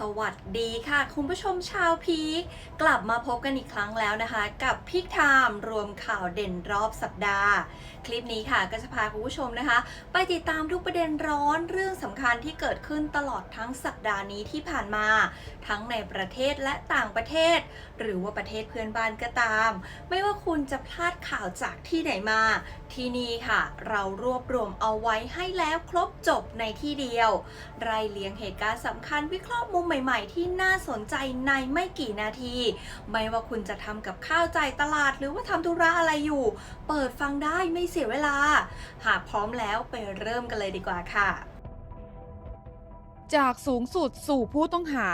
สวัสดีค่ะ คุณผู้ชมชาวพีคกลับมาพบกันอีกครั้งแล้วนะคะ กับพีคไทม์รวมข่าวเด่นรอบสัปดาห์ คลิปนี้ค่ะก็จะพาคุณผู้ชมนะคะ ไปติดตามทุกประเด็นร้อนเรื่องสำคัญที่เกิดขึ้นตลอดทั้งสัปดาห์นี้ที่ผ่านมา ทั้งในประเทศและต่างประเทศ หรือว่าประเทศเพื่อนบ้านก็ตาม ไม่ว่าคุณจะพลาดข่าวจากที่ไหนมา ที่นี่ค่ะ เรารวบรวมเอาไว้ให้แล้วครบจบในที่เดียวรายเลียงเหตุการณ์สำคัญวิเคราะห์มุมใหม่ ๆ ที่น่าสนใจในไม่กี่นาที ไม่ว่าคุณจะทำกับข้าวใจตลาด หรือว่าทำธุระอะไรอยู่ เปิดฟังได้ไม่เสียเวลา หากพร้อมแล้วไปเริ่มกันเลยดีกว่าค่ะ จากสูงสุดสู่ผู้ต้องหา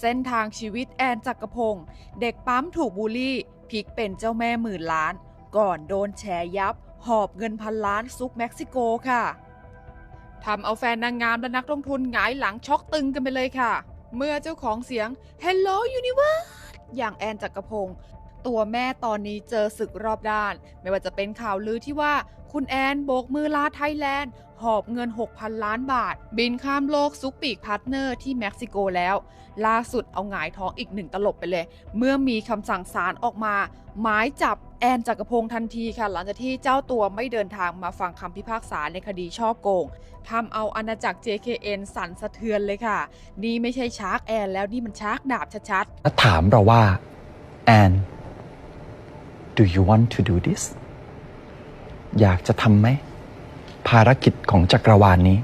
เส้นทางชีวิตแอนจักรพงศ์เด็กปั๊มถูกบูลลี่พลิกเป็นเจ้าแม่หมื่นล้าน ก่อนโดนแฉยับ หอบเงินพันล้านซุกเม็กซิโกค่ะทำเอาแฟนนางงามและนักลงทุนหงายหลังช็อกตึงกันไปเลยค่ะ เมื่อเจ้าของเสียง Hello Universe อย่างแอนจักรพงศ์ตัวแม่ตอนนี้เจอศึกรอบด้าน ไม่ว่าจะเป็นข่าวลือที่ว่า คุณแอนโบกมือลาไทยแลนด์ หอบเงิน 6,000 ล้านบาท บินข้ามโลกซุกปีกพาร์ทเนอร์ที่เม็กซิโกแล้ว ล่าสุดเอาหงายท้องอีกหนึ่งตลบไปเลย เมื่อมีคำสั่งศาลออกมา หมายจับแอนจักรพงศ์ทันทีค่ะ หลังจากที่เจ้าตัวไม่เดินทางมาฟังคำพิพากษาในคดีช่อโกงทำเอาอาณาจักร JKN สั่นสะเทือนเลยค่ะ นี่ไม่ใช่ชาร์กแอนแล้วนี่มันชาร์กดาบชัดๆถามเราว่า Anne do you want to do this อยากจะทำไหม ภารกิจของจักรวาลนนี้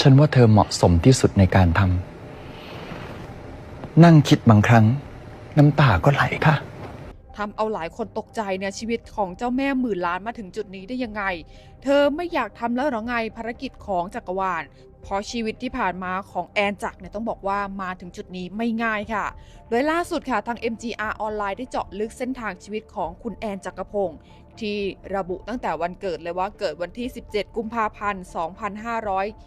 ฉันว่าเธอเหมาะสมที่สุดในการทำนั่งคิดบางครั้ง น้ำตาก็ไหลค่ะทำเอาหลายคนตกใจเนี่ยชีวิตของเจ้าแม่หมื่นล้านมาถึงจุดนี้ได้ยังไง เธอไม่อยากทำแล้วหรอไงภารกิจของจักรวาล เพราะชีวิตที่ผ่านมาของแอนจักเนี่ยต้องบอกว่ามาถึงจุดนี้ไม่ง่ายค่ะ โดยล่าสุดค่ะทาง MGR ออนไลน์ได้เจาะลึกเส้นทางชีวิตของคุณแอนจักรพงศ์ที่ระบุตั้งแต่วันเกิดเลยว่าเกิดวันที่ 17 กุมภาพันธ์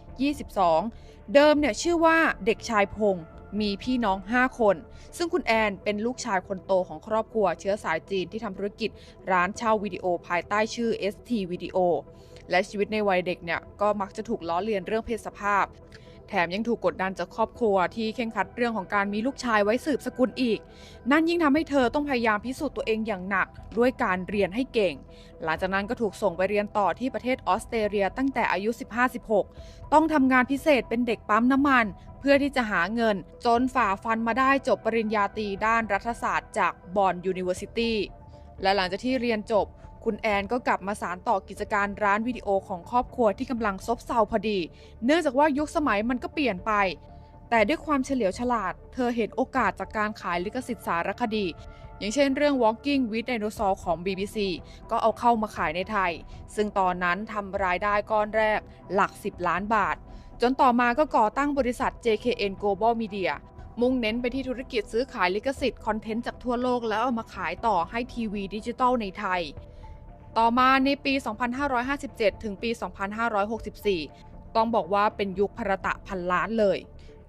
2522 เดิมเนี่ยชื่อว่าเด็กชายพงศ์มีพี่น้อง 5 คน ซึ่งคุณแอนเป็นลูกชายคนโตของครอบครัวเชื้อสายจีนที่ทำธุรกิจร้านเช่าวิดีโอภายใต้ชื่อ ST Video และชีวิตในวัยเด็กเนี่ยก็มักจะถูกล้อเลียนเรื่องเพศสภาพ แถมยังถูกกดดันจากครอบครัวที่เข่งคัดเรื่องของการมีลูกชายไว้สืบสกุลอีก นั่นยิ่งทำให้เธอต้องพยายามพิสูจน์ตัวเองอย่างหนัก ด้วยการเรียนให้เก่ง หลังจากนั้นก็ถูกส่งไปเรียนต่อที่ประเทศออสเตรเลียตั้งแต่อายุ 15-16 ต้องทำงานพิเศษเป็นเด็กปั๊มน้ำมัน เพื่อที่จะหาเงิน จนฝ่าฟันมาได้จบปริญญาตรีด้านรัฐศาสตร์จากบอนยูนิเวอร์ซิตี้และหลังจากที่เรียนจบ คุณแอนก็กลับมาสารต่อกิจการร้านวิดีโอของครอบครัวที่กำลังซบเซาพอดี เนื่องจากว่ายุคสมัยมันก็เปลี่ยนไป แต่ด้วยความเฉลียวฉลาด เธอเห็นโอกาสจากการขายลิขสิทธิ์สารคดี อย่างเช่นเรื่อง Walking with Dinosaur ของ BBC ก็เอาเข้ามาขายในไทย ซึ่งตอนนั้นทำรายได้ก้อนแรกหลัก 10 ล้านบาท จนต่อมาก็ก่อตั้งบริษัท JKN Global Media มุ่งเน้นไปที่ธุรกิจซื้อขายลิขสิทธิ์คอนเทนต์จากทั่วโลกแล้วเอามาขายต่อให้ทีวีดิจิตอลในไทย ต่อมาในปี 2557 ถึงปี 2564 ต้องบอกว่าเป็นยุคพรตะพันล้านเลย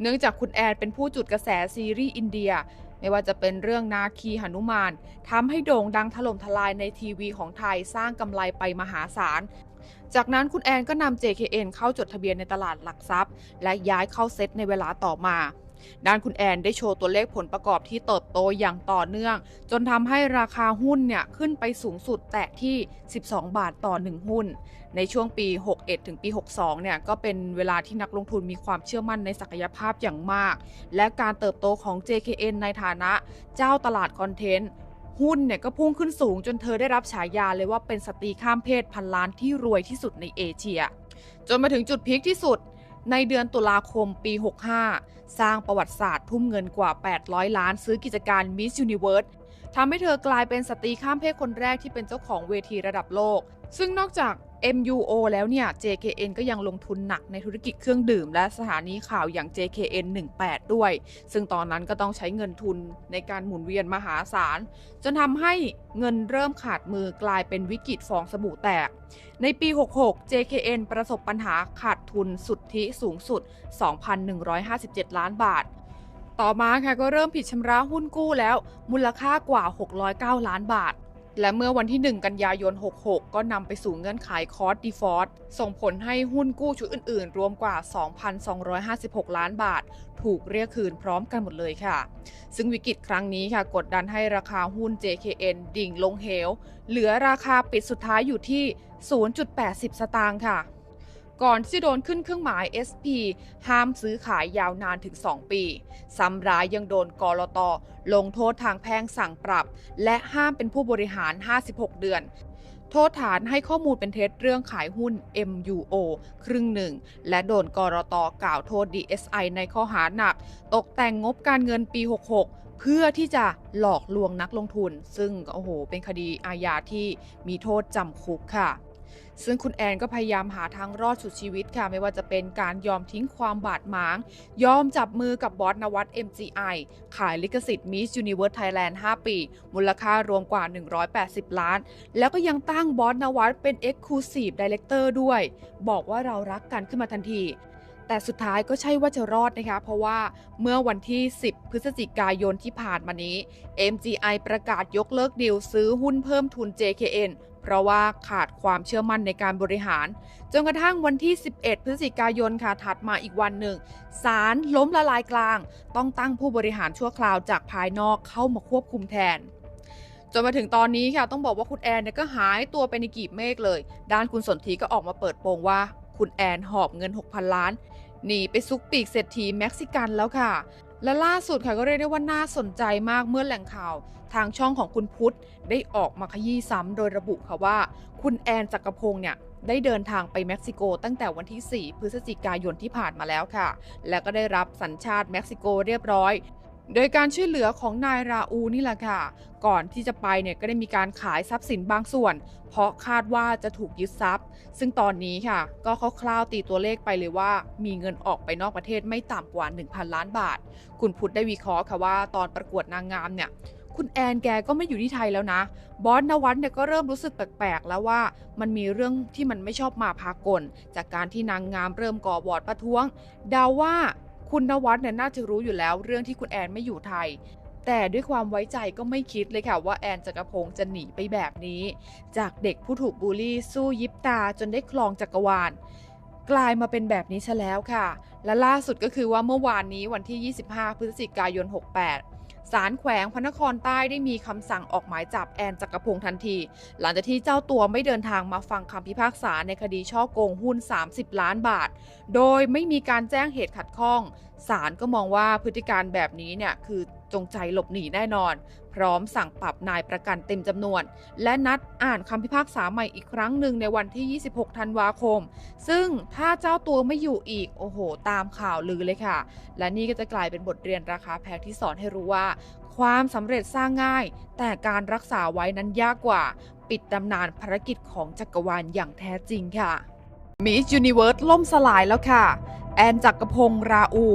เนื่องจากคุณแอนเป็นผู้จุดกระแสซีรีส์อินเดีย ไม่ว่าจะเป็นเรื่องนาคีหนุมานทำให้โด่งดังถล่มทลายในทีวีของไทยสร้างกำไรไปมหาศาล จากนั้นคุณแอนก็นำ JKN เข้าจดทะเบียนในตลาดหลักทรัพย์ และย้ายเข้าเซ็ตในเวลาต่อมา ด้านคุณแอนได้โชว์ตัวเลขผลประกอบที่เติบโตอย่างต่อเนื่อง จนทำให้ราคาหุ้นเนี่ยขึ้นไปสูงสุดแตะที่ 12 บาทต่อ 1 หุ้น ในช่วงปี 61 ถึงปี 62 เนี่ยก็เป็นเวลาที่นักลงทุนมีความเชื่อมั่นในศักยภาพอย่างมาก และการเติบโตของ JKN ในฐานะเจ้าตลาดคอนเทนต์หุ้นเนี่ยก็พุ่งขึ้นสูงจนเธอได้รับฉายาเลยว่าเป็นสตรีข้ามเพศพันล้านที่รวยที่สุดในเอเชีย จนมาถึงจุดพีคที่สุด ในเดือนตุลาคมปี 65 สร้างประวัติศาสตร์ทุ่มเงินกว่า 800 ล้านซื้อกิจการ Miss Universe ทำให้เธอกลายเป็นสตรีข้ามเพศคนแรกที่เป็นเจ้าของเวทีระดับโลก ซึ่งนอกจาก MUO แล้วเนี่ย JKN ก็ยังลงทุนหนักในธุรกิจเครื่องดื่ม และสถานีข่าวอย่าง JKN 18 ด้วย ซึ่งตอนนั้นก็ต้องใช้เงินทุนในการหมุนเวียนมหาศาล จนทำให้เงินเริ่มขาดมือกลายเป็นวิกฤตฟองสบู่แตก ในปี 66 JKN ประสบปัญหาขาดทุนสุทธิสูงสุด 2,157 ล้านบาทต่อมาค่ะก็เริ่มผิดชำระหุ้นกู้แล้วมูลค่ากว่า 609 ล้านบาท และเมื่อวันที่ 1 กันยายน 66 ก็นำไปสู่เงื่อนไขคอร์สดีฟอร์ส่งผลให้หุ้นกู้ชุดอื่นๆ รวมกว่า 2,256 ล้านบาท ถูกเรียกคืนพร้อมกันหมดเลยค่ะ ซึ่งวิกฤตครั้งนี้ค่ะ กดดันให้ราคาหุ้น JKN ดิ่งลงเหว เหลือราคาปิดสุดท้ายอยู่ที่ 0.80 สตางค์ค่ะ ก่อนที่จะโดนขึ้นเครื่องหมาย SP ห้ามซื้อขายยาวนานถึง 2 ปีซ้ำร้ายยังโดนกรตลงโทษทางแพ่งสั่งปรับ และห้ามเป็นผู้บริหาร 56 เดือน โทษฐานให้ข้อมูลเป็นเท็จเรื่องขายหุ้น MUO ครึ่งหนึ่ง และโดนกรตกล่าวโทษ DSI ในข้อหาหนัก ตกแต่งงบการเงินปี 66เพื่อที่จะหลอกลวงนักลงทุน ซึ่งโอ้โห เป็นคดีอาญาที่มีโทษจำคุกค่ะ ซึ่งคุณแอนก็พยายามหาทางรอดสุดชีวิตค่ะ ไม่ว่าจะเป็นการยอมทิ้งความบาดหมาง ยอมจับมือกับบอสนวัต MGI ขายลิขสิทธิ์ Miss Universe Thailand 5 ปี มูลค่ารวมกว่า 180 ล้าน แล้วก็ยังตั้งบอสนวัตเป็น Exclusive Director ด้วย บอกว่าเรารักกันขึ้นมาทันที แต่สุดท้ายก็ใช่ว่าจะรอดนะคะ เพราะว่าเมื่อวันที่ 10 พฤศจิกายนที่ผ่านมานี้ MGI ประกาศยกเลิกดีลซื้อหุ้นเพิ่มทุน JKN เพราะว่าขาดความเชื่อมั่นในการบริหาร จนกระทั่งวันที่ 11 พฤศจิกายนค่ะถัดมาอีกวันหนึ่งศาลล้มละลายกลาง ต้องตั้งผู้บริหารชั่วคราวจากภายนอกเข้ามาควบคุมแทนจนมาถึงตอนนี้ค่ะต้องบอกว่าคุณแอนเนี่ยก็หายตัวไปในกีบเมฆเลย ด้านคุณสนธิก็ออกมาเปิดโปงว่า คุณแอนหอบเงิน 6,000 ล้านหนีไปซุกปีกเศรษฐีเม็กซิกันแล้วค่ะ และล่าสุดค่ะก็เรียกได้ว่าน่าสนใจมากเมื่อแหล่งข่าว ทางช่องของคุณพุทธได้ออกมาขยี้ซ้ำโดยระบุค่ะว่า คุณแอนจักรพงศ์เนี่ยได้เดินทางไปเม็กซิโกตั้งแต่วันที่ 4 พฤศจิกายนที่ผ่านมาแล้วค่ะ และก็ได้รับสัญชาติเม็กซิโกเรียบร้อย โดยการช่วยเหลือของนายราอูนี่แหละค่ะ ก่อนที่จะไปเนี่ยก็ได้มีการขายทรัพย์สินบางส่วน เพราะคาดว่าจะถูกยึดทรัพย์ ซึ่งตอนนี้ค่ะ ก็คร่าวๆตีตัวเลขไปเลยว่า มีเงินออกไปนอกประเทศไม่ต่ำกว่า 1,000 ล้านบาท คุณพุทธได้วิเคราะห์ค่ะว่าตอนประกวดนางงามเนี่ยคุณแอนแกก็ไม่อยู่ที่ไทยแล้วนะ บอสนวัตเนี่ยก็เริ่มรู้สึกแปลกๆ แล้วว่ามันมีเรื่องที่มันไม่ชอบมาพากล จากการที่นางงามเริ่มก่อวอดประท้วงเดาว่า คุณนวัดเนี่ยน่าจะรู้อยู่แล้วเรื่องที่คุณแอนไม่อยู่ไทย แต่ด้วยความไว้ใจก็ไม่คิดเลยค่ะว่าแอนจักรพงศ์จะหนีไปแบบนี้ จากเด็กผู้ถูกบูลลี่สู้ยิบตาจนได้คลองจักรวาลกลายมาเป็นแบบนี้ซะแล้วค่ะ และล่าสุดก็คือว่าเมื่อวานนี้วันที่ 25 พฤศจิกายน 68 ศาลแขวงพระนครใต้ได้มีคำสั่งออกหมายจับแอนจักรพงษ์ทันที หลังจากที่เจ้าตัวไม่เดินทางมาฟังคำพิพากษาในคดีช่อโกงหุ้น 30 ล้านบาท โดยไม่มีการแจ้งเหตุขัดข้องศาลก็มองว่าพฤติการแบบนี้เนี่ยคือ จงใจหลบหนีแน่นอน พร้อมสั่งปรับนายประกันเต็มจำนวน และนัดอ่านคำพิพากษาใหม่อีกครั้งหนึ่งในวันที่ 26 ธันวาคม ซึ่งถ้าเจ้าตัวไม่อยู่อีก โอ้โห ตามข่าวลือเลยค่ะ และนี่ก็จะกลายเป็นบทเรียนราคาแพงที่สอนให้รู้ว่า ความสำเร็จสร้างง่าย แต่การรักษาไว้นั้นยากกว่า ปิดตำนานภารกิจของจักรวาลอย่างแท้จริงค่ะ มิสยูนิเวิร์สล่มสลายแล้วค่ะ แอนจักรพงศ์ราอู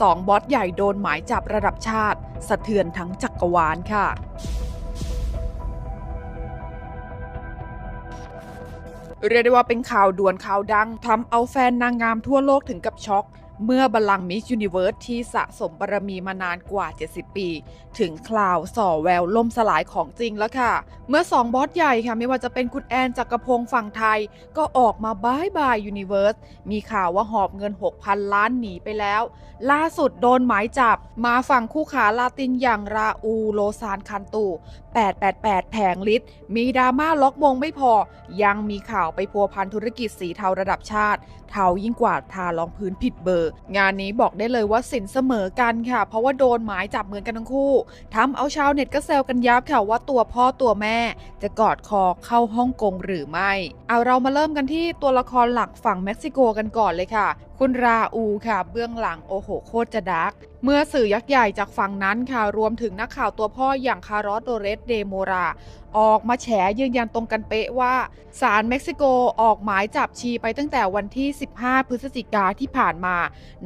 สองบอสใหญ่โดนหมายจับระดับชาติ สะเทือนทั้งจักรวาลค่ะเรียกได้ว่าเป็นข่าวด่วนข่าวดังทำเอาแฟนนางงามทั่วโลกถึงกับช็อก เมื่อบัลลังก์มิสยูนิเวิร์สที่สะสมบารมีมานานกว่า 70 ปี ถึงคลาวส่อแววล่มสลายของจริงแล้วค่ะ เมื่อสองบอสใหญ่ค่ะ ไม่ว่าจะเป็นคุณแอนจักกรพงศ์ฝั่งไทย ก็ออกมาบายบายยูนิเวิร์สมีข่าวว่าหอบเงิน 6,000 ล้านหนีไปแล้ว ล่าสุดโดนหมายจับ มาฝั่งคู่ขาลาตินอย่างราอูโลซานคันตู 888 แผงลิตร มีดราม่าล็อกมงไม่พอ ยังมีข่าวไปพัวพันธุรกิจสีเทาระดับชาติ เทายิ่งกว่าทารองพื้นผิดเบอร์งานนี้บอกได้เลยว่าสินเสมอกันค่ะ เพราะว่าโดนหมายจับเหมือนกันทั้งคู่ทำเอาชาวเน็ตก็แซวกันยับค่ะว่าตัวพ่อตัวแม่ จะกอดคอเข้าฮ่องกงหรือไม่ เอาเรามาเริ่มกันที่ตัวละครหลักฝั่งเม็กซิโกกันก่อนเลยค่ะ คุณราอูค่ะ เบื้องหลังโอโหโคตรจะดัก เมื่อสื่อยักษ์ใหญ่จากฝั่งนั้นค่ะ รวมถึงนักข่าวตัวพ่ออย่างคาร์ลโดเรสเดโมรา ออกมาแฉยืนยันตรงกันเป๊ะว่าศาลเม็กซิโกออกหมายจับชีไปตั้งแต่วันที่ 15 พฤศจิกาที่ผ่านมา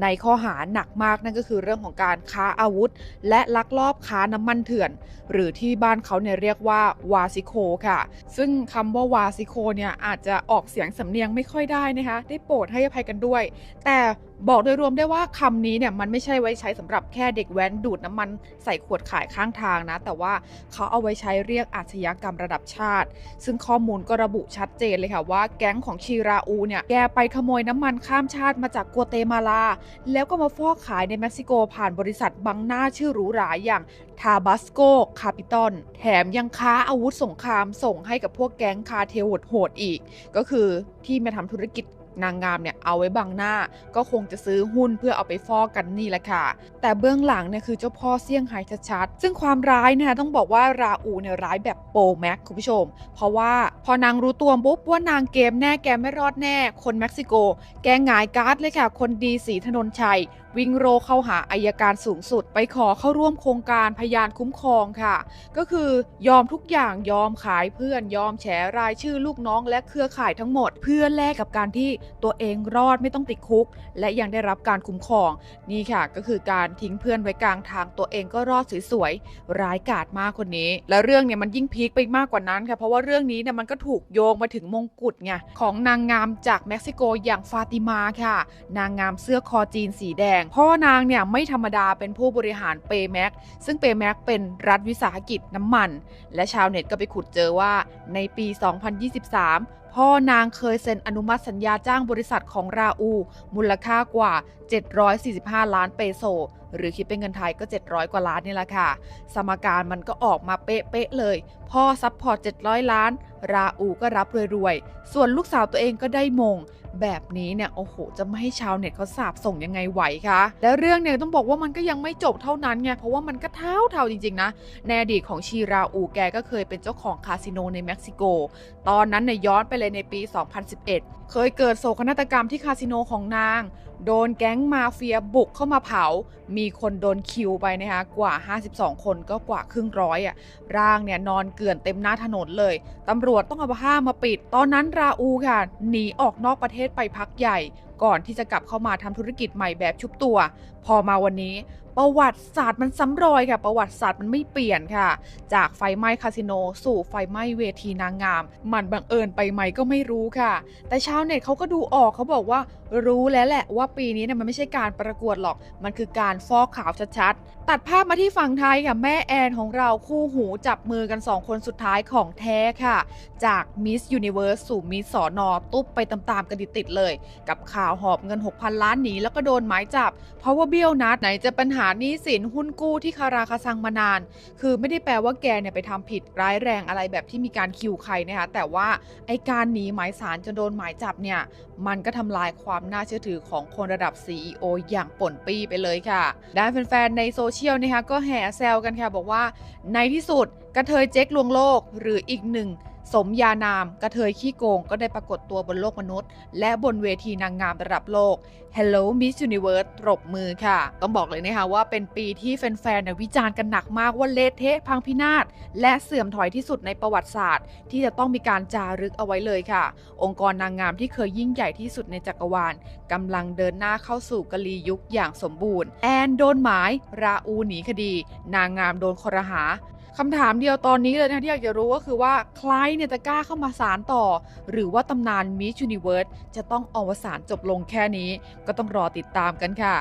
ในข้อหาหนักมากนั่นก็คือเรื่องของการค้าอาวุธ และลักลอบค้าน้ำมันเถื่อน หรือที่บ้านเขาเนี่ยเรียกว่าวาซิโคค่ะ ซึ่งคำว่าวาซิโคเนี่ยอาจจะออกเสียงสำเนียงไม่ค่อยได้นะคะ ได้โปรดให้อภัยกันด้วยแต่บอกโดยรวมได้ว่าคำนี้เนี่ยมันไม่ใช่ไว้ใช้สำหรับแค่เด็กแว้นดูดน้ำมันใส่ขวดขายข้างทางนะ แต่ว่าเขาเอาไว้ใช้เรียกอาชญากรรมระดับชาติ ซึ่งข้อมูลก็ระบุชัดเจนเลยค่ะว่าแก๊งของชีราอูเนี่ยแกไปขโมยน้ำมันข้ามชาติมาจากกัวเตมาลา แล้วก็มาฟอกขายในเม็กซิโกผ่านบริษัทบังหน้าชื่อหรูหราอย่างทาบาสโกคาปิตอลแถมยังค้าอาวุธสงครามส่งให้กับพวกแก๊งคาเทลโหดอีก ก็คือที่มาทำธุรกิจ นางงามเนี่ยเอาไว้บังหน้า ก็คงจะซื้อหุ้นเพื่อเอาไปฟอกกันนี่แหละค่ะ แต่เบื้องหลังเนี่ยคือเจ้าพ่อเซี่ยงไฮ้ชัดๆซึ่งความร้ายนะคะต้องบอกว่าราอูเนี่ยร้ายแบบโปแม็กคุณผู้ชม เพราะว่าพอนางรู้ตัวปุ๊บว่านางเกมแน่แกไม่รอดแน่ คนเม็กซิโก แกหงายการ์ดเลยค่ะ คนดีสีถนนชัยวิ่งโรเข้าหาอายการสูงสุด ไปขอเข้าร่วมโครงการพยานคุ้มครองค่ะ ก็คือยอมทุกอย่างยอมขายเพื่อนยอมแฉรายชื่อลูกน้อง และเครือข่ายทั้งหมด เพื่อแลกกับการที่ตัวเองรอดไม่ต้องติดคุก และยังได้รับการคุ้มครอง นี่ค่ะ ก็คือการทิ้งเพื่อนไว้กลางทางตัวเองก็รอดสวยๆร้ายกาจมากคนนี้ และเรื่องเนี่ยมันยิ่งพีคไปมากกว่านั้นค่ะเพราะว่าเรื่องนี้เนี่ยมันก็ถูกโยงมาถึงมงกุฎไงของนางงามจากเม็กซิโกอย่างฟาติมาค่ะ นางงามเสื้อคอจีนสีแดงพ่อนางเนี่ยไม่ธรรมดาเป็นผู้บริหารเปแม็กซึ่งเปแม็กเป็นรัฐวิสาหกิจน้ำมัน และชาวเน็ตก็ไปขุดเจอว่าในปี 2023 พ่อนางเคยเซ็นอนุมัติสัญญาจ้างบริษัทของราอู มูลค่ากว่า 745 ล้านเปโซ หรือคิดเป็นเงินไทยก็ 700 กว่าล้านนี่แหละค่ะ สมการมันก็ออกมาเป๊ะๆเลย พ่อซัพพอร์ต 700 ล้าน ราอูก็รับรวยๆ ส่วนลูกสาวตัวเองก็ได้มง แบบนี้เนี่ย โอ้โห จะไม่ให้ชาวเน็ตเขาสาบส่งยังไงไหวคะ แล้วเรื่องเนี่ยต้องบอกว่ามันก็ยังไม่จบเท่านั้นไง เพราะว่ามันก็เท่าเท่าๆจริงๆนะ ในอดีตของชีราอูแกก็เคยเป็นเจ้าของคาสิโนในเม็กซิโก ตอนนั้นเนี่ยย้อนไปเลยในปี 2011 เคยเกิดโศกนาฏกรรมที่คาสิโนของนาง โดนแก๊งมาเฟียบุกเข้ามาเผา มีคนโดนคิวไปนะคะกว่า 52 คนก็กว่าครึ่งร้อยอะ ร่างเนี่ยนอนเกลื่อนเต็มหน้าถนนเลย ตำรวจต้องเอาผ้ามาปิด ตอนนั้นราอูค่ะหนีออกนอกประเทศไปพักใหญ่ ก่อนที่จะกลับเข้ามาทำธุรกิจใหม่แบบชุบตัว พอมาวันนี้ประวัติศาสตร์มันซ้ำรอยค่ะ ประวัติศาสตร์มันไม่เปลี่ยนค่ะ จากไฟไหม้คาสิโน สู่ไฟไหม้เวทีนางงาม มันบังเอิญไปไหมก็ไม่รู้ค่ะ แต่ชาวเน็ตเขาก็ดูออกเขาบอกว่ารู้แล้วแหละว่าปีนี้เนี่ยมันไม่ใช่การประกวดหรอก มันคือการฟอกขาวชัดๆ ตัดภาพมาที่ฝั่งไทยค่ะแม่แอนของเราคู่หูจับมือกัน2คนสุดท้ายของแท้ค่ะ จากมิสยูนิเวิร์สสู่มิสสอนอตุ๊บไปตามๆกันติดๆเลย กับข่าวหอบเงิน 6,000 ล้านหนีแล้วก็โดนหมายจับ เพราะว่าเบี้ยวนัดไหนจะปัญหานี้สินหุ้นกู้ที่คาราคาซังมานาน คือไม่ได้แปลว่าแกเนี่ยไปทำผิดร้ายแรงอะไรแบบที่มีการคิวใครนะคะแต่ว่าไอการหนีหมายสารจนโดนหมายจับเนี่ยมันก็ทำลายความน่าเชื่อถือของคนระดับ CEO อย่างป่นปี้ไปเลยค่ะด้านแฟนๆในโซเชียลนะคะก็แห่แซวกันค่ะบอกว่าในที่สุดกระเทยเจ๊กลวงโลกหรืออีกหนึ่ง สมยานามกระเทยขี้โกงก็ได้ปรากฏตัวบนโลกมนุษย์ และบนเวทีนางงามระดับโลก Hello Miss Universe ตรบมือค่ะ ต้องบอกเลยนะคะว่าเป็นปีที่แฟนๆวิจารณ์กันหนักมากว่าเละเทะพังพินาศ และเสื่อมถอยที่สุดในประวัติศาสตร์ ที่จะต้องมีการจารึกเอาไว้เลยค่ะ องค์กรนางงามที่เคยยิ่งใหญ่ที่สุดในจักรวาลกำลังเดินหน้าเข้าสู่กลียุคอย่างสมบูรณ์ แอนโดนหมาย ราอูหนีคดี นางงามโดนคอรหา คำถามเดียวตอนนี้เลยนะที่อยากจะรู้ก็คือว่าใครเนี่ยจะกล้าเข้ามาสารต่อ หรือว่าตำนานมิช s u นิเวิร์สจะต้องอวสานจบลงแค่นี้ ก็ต้องรอติดตามกันค่ะ